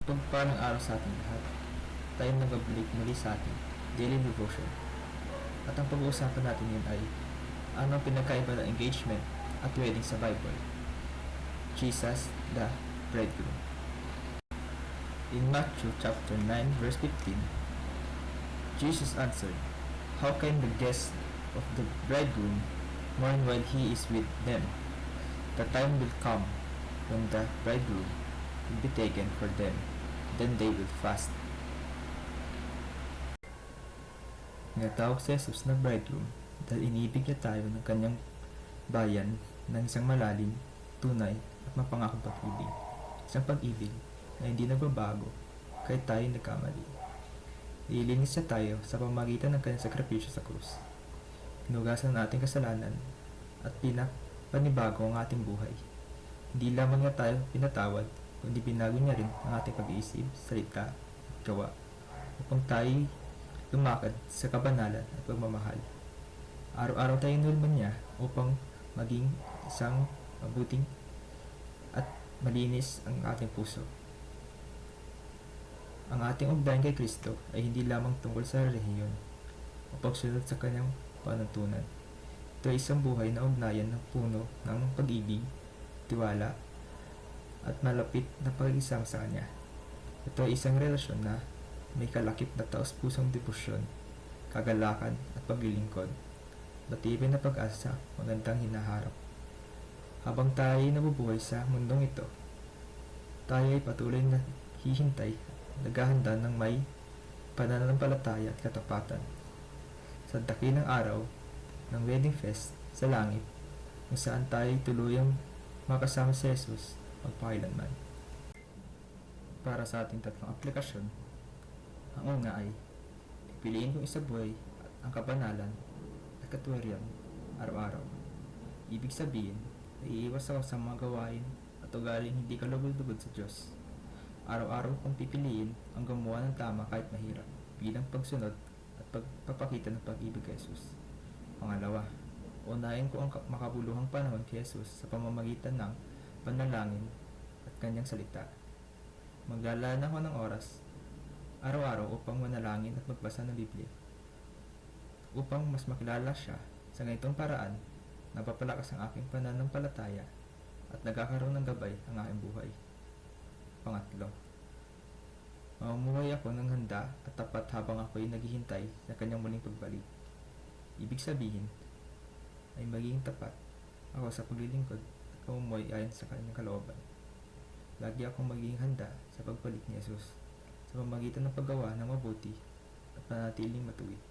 Pagpalang araw sa ating lahat, tayo nagbabalik muli sa ating daily devotion. At ang pag-uusapan natin ngayon ay ano ang pinagkaiba ng engagement at wedding sa Bible. Jesus, the Bridegroom. In Matthew chapter 9 verse 15, Jesus answered, How can the guests of the bridegroom mourn while he is with them? The time will come when the bridegroom will be taken for them, then they will fast. Natawag si Jesus na bridegroom dahil inibig niya tayo ng kanyang bayan ng isang malalim, tunay at mapangakong pag-ibig. Isang pag-ibig na hindi nagbabago kahit tayo nagkamali. Ilinis niya tayo sa pamagitan ng kanyang sakripisyo sa krus. Hinugasan ang ating kasalanan at pinapanibago ang ating buhay. Hindi lamang niya tayo pinatawad, kundi binago niya rin ang ating pag-iisip, salita at gawa upang tayo lumakad sa kabanalan at pagmamahal. Araw-araw tayo nulman niya upang maging isang mabuting at malinis ang ating puso. Ang ating ugnayan kay Kristo ay hindi lamang tungkol sa relihiyon o pagsunod sa kanyang panuntunan. Ito ay isang buhay na ugnayan ng puno ng pag-ibig, tiwala, at malapit na pag-isang sa Kanya. Ito ay isang relasyon na may kalakip na taos-pusong debosyon, kagalakan at paglilingkod. Batibay na pag-asa, magandang hinaharap. Habang tayo ay nabubuhay sa mundong ito, tayo ay patuloy na hihintay naghahanda ng may pananampalataya at katapatan. Sa dakilang araw ng wedding fest sa langit, kung saan tayo tuluyang makasama si Jesus magpakailanman. Para sa ating tatlong aplikasyon, ang una ay pipiliin kong isabuhay ang kabanalan at katuwarian araw-araw. Ibig sabihin, naiiwas ako sa mga gawain at ugaling hindi kalugod-lugod sa Diyos. Araw-araw kong pipiliin ang gumawa ng tama kahit mahirap bilang pagsunod at pagpapakita ng pag-ibig kay Jesus. Pangalawa, unahin ko ang ka- makabuluhang panahon kay Jesus sa pamamagitan ng panalangin kanyang salita. Maglalaan ako ng oras araw-araw upang manalangin at magbasa ng Biblia. Upang mas makilala siya sa ganitong paraan, napapalakas ang aking pananampalataya at nagkakaroon ng gabay ang aking buhay. Pangatlo, mamumuhay ako ng handa at tapat habang ako ay naghihintay sa kanyang muling pagbalik. Ibig sabihin, ay magiging tapat ako sa paglilingkod at mamumuhay ayon sa kanyang kalooban. Lagi akong magiging handa sa pagbalik ni Jesus sa pamagitan ng paggawa ng mabuti at panatiling matuwid.